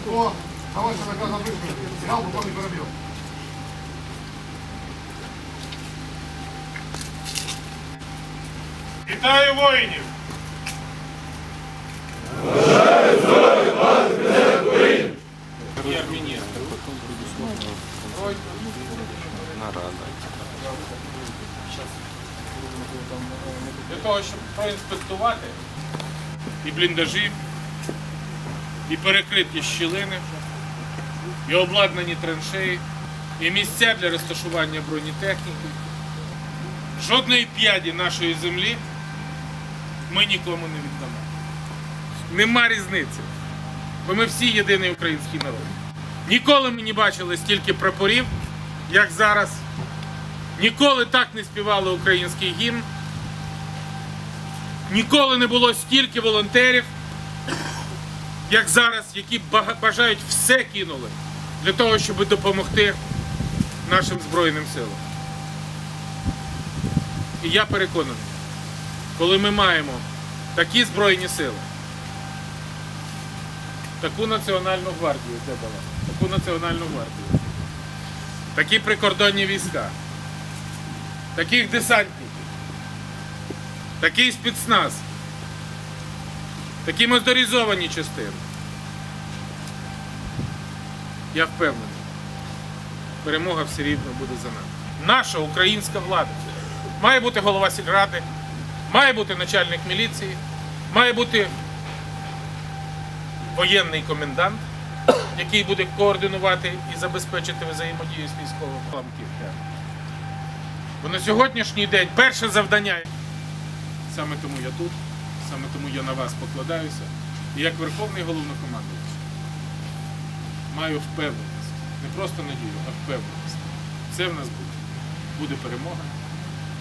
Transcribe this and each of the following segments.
По товарищу наказу вышли. Сигнал полковник Воробьев. Вітаю воїнів! Прем'єр-міністр. Для того, щоб проінспектувати і бліндажі, і перекриті щілини, і обладнані траншеї, і місця для розташування бронетехніки. Жодної п'яді нашої землі ми нікому не віддамо. Нема різниці. Бо ми всі єдиний український народ. Ніколи ми не бачили стільки прапорів, як зараз. Ніколи так не співали український гімн. Ніколи не було стільки волонтерів, як зараз, які бажають все кинули для того, щоб допомогти нашим Збройним силам. І я переконаний, коли ми маємо такі збройні сили, таку національну гвардію це дала, таку національну гвардію, такі прикордонні війська, таких десантників, такий спецназ, такі моторизовані частини. Я впевнений, перемога все рівно буде за нами. Наша українська влада. Має бути голова сільради, має бути начальник міліції, має бути воєнний комендант, який буде координувати і забезпечити взаємодію з військовим ламків. Бо на сьогоднішній день перше завдання, саме тому я тут, саме тому я на вас покладаюся, і як Верховний головнокомандувач маю впевненість, не просто надію, а впевненість. Це в нас буде. Буде перемога,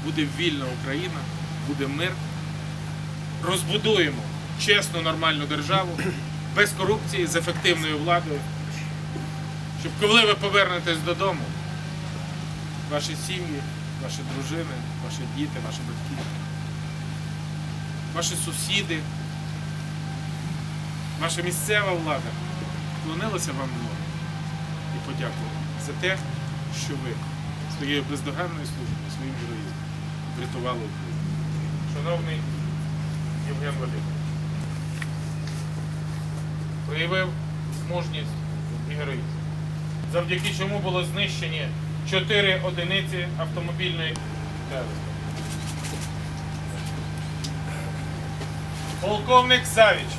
буде вільна Україна, буде мир. Розбудуємо чесну, нормальну державу без корупції, з ефективною владою. Щоб коли ви повернетесь додому, ваші сім'ї, ваші дружини, ваші діти, ваші батьки, ваші сусіди, ваша місцева влада вклонилися вам в ноги і подякували за те, що ви своєю бездоганною службою, своїм героїзмом врятували Україну. Шановний Євген Валерійович, проявив мужність і героїзм, завдяки чому було знищені чотири одиниці автомобільної техніки. Полковник Савіч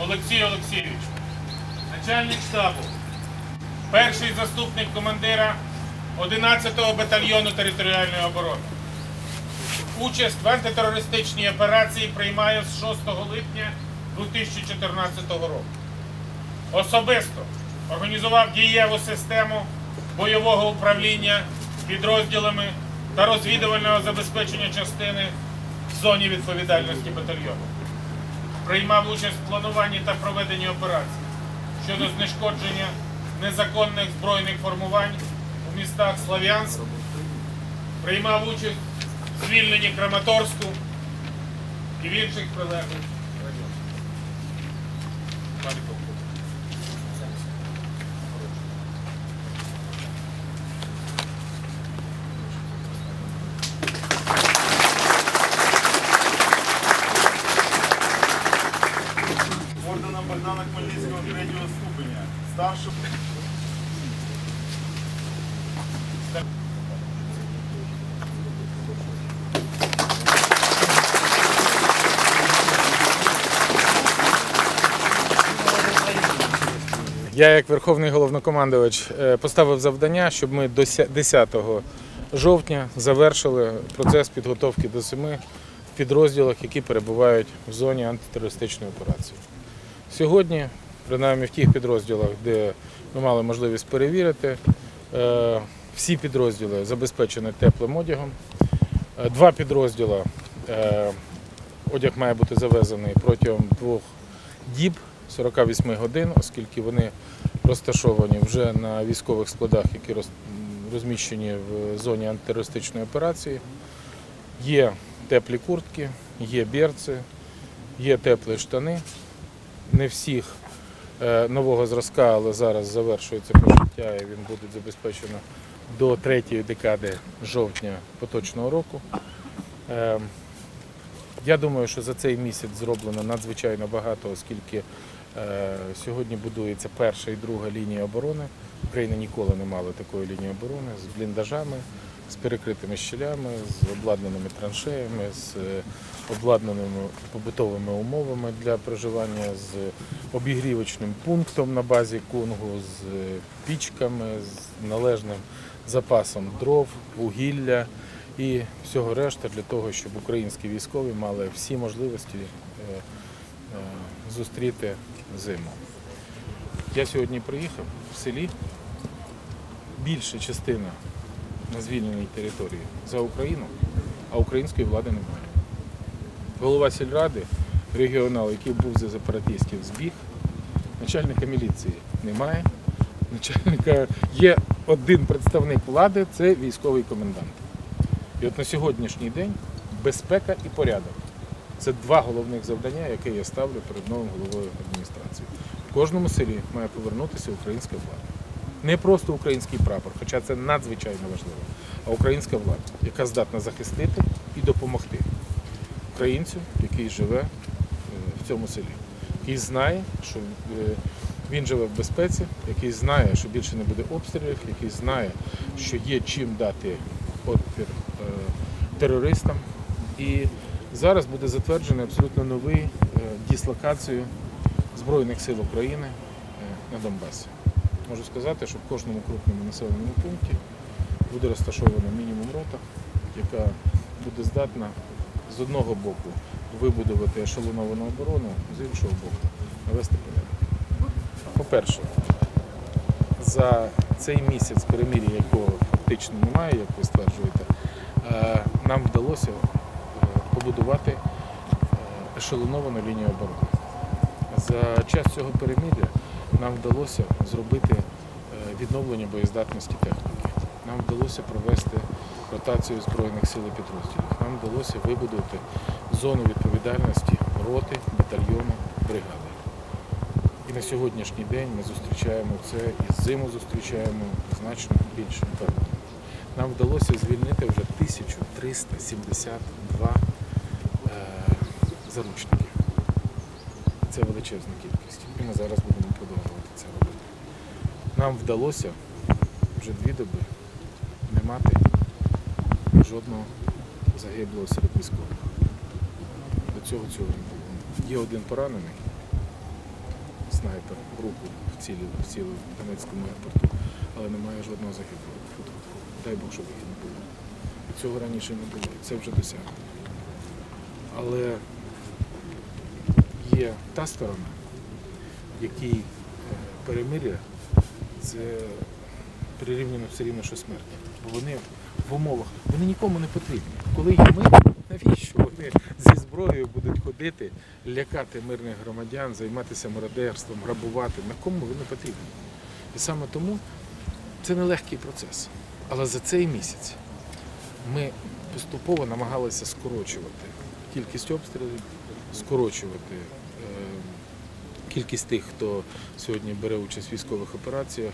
Олексій Олексійович, начальник штабу, перший заступник командира 11-го батальйону територіальної оборони. Участь в антитерористичній операції приймає з 6 липня 2014 року. Особисто організував дієву систему бойового управління підрозділами та розвідувального забезпечення частини в зоні відповідальності батальйону. Приймав участь в плануванні та проведенні операцій щодо знешкодження незаконних збройних формувань у містах Слов'янськ, приймав участь в звільненні Краматорську і в інших прилеглих районах. Я, як Верховний головнокомандувач, е, поставив завдання, щоб ми до 10 жовтня завершили процес підготовки до зими в підрозділах, які перебувають в зоні антитерористичної операції. Сьогодні, принаймні в тих підрозділах, де ми мали можливість перевірити, е, всі підрозділи забезпечені теплим одягом. Е, Два підрозділи одяг має бути завезений протягом двох діб 48 годин, оскільки вони розташовані вже на військових складах, які роз- розміщені в зоні антитерористичної операції. Є теплі куртки, є берці, є теплі штани. Не всіх е, нового зразка, але зараз завершується пошиття і він буде забезпечено до третьої декади жовтня поточного року. Е, Я думаю, що за цей місяць зроблено надзвичайно багато, оскільки сьогодні будується перша і друга лінія оборони. Україна ніколи не мала такої лінії оборони з бліндажами, з перекритими щелями, з обладнаними траншеями, з е, обладнаними побутовими умовами для проживання, з обігрівочним пунктом на базі Кунгу, з е, пічками, з належним запасом дров, вугілля і всього решта для того, щоб українські військові мали всі можливості е, е, зустріти зиму. Я сьогодні приїхав в селі. Більша частина на звільненій території за Україну, а української влади немає. Голова сільради, регіонал, який був за сепаратистів, збіг. Начальника міліції немає. Начальника є один представник влади це військовий комендант. І от на сьогоднішній день безпека і порядок. Це два головних завдання, які я ставлю перед новим головою адміністрації. В кожному селі має повернутися українська влада. Не просто український прапор, хоча це надзвичайно важливо, а українська влада, яка здатна захистити і допомогти українцю, який живе е, в цьому селі, який знає, що е, він живе в безпеці, який знає, що більше не буде обстрілів, який знає, що є чим дати отпір е, терористам. І зараз буде затверджений абсолютно новий е, дислокацію Збройних сил України е, на Донбасі. Можу сказати, що в кожному крупному населеному пункті буде розташована мінімум рота, яка буде здатна з одного боку вибудувати ешелоновану оборону, з іншого боку навести порядок. По-перше, за цей місяць перемір'я, якого фактично немає, як ви стверджуєте, е, нам вдалося побудувати е, ешелоновану лінію оборони. За час цього перемир'я нам вдалося зробити е, відновлення боєздатності техніки. Нам вдалося провести ротацію Збройних сил і підрозділів. Нам вдалося вибудувати зону відповідальності роти, батальйону, бригади. І на сьогоднішній день ми зустрічаємо це і зиму зустрічаємо значно більшим певним. Нам вдалося звільнити вже 1372 е, заручників. Це величезна кількість. І ми зараз будемо продовжувати це робити. Нам вдалося вже дві доби не мати жодного загиблого серед військових. До цього цього не було. Є один поранений, снайпер в руку вцілив, вцілив в Донецькому аеропорту, але немає жодного загиблого. Дай Бог, щоб їх не було. Цього раніше не було. Це вже досягнено. Але та сторона, якій е, перемир'я це прирівняно все рівно, що смерть. Бо вони в умовах, вони нікому не потрібні. Коли є ми, навіщо вони зі зброєю будуть ходити, лякати мирних громадян, займатися мародерством, грабувати? На кому вони потрібні? І саме тому це нелегкий процес. Але за цей місяць ми поступово намагалися скорочувати кількість обстрілів, скорочувати кількість тих, хто сьогодні бере участь в військових операціях,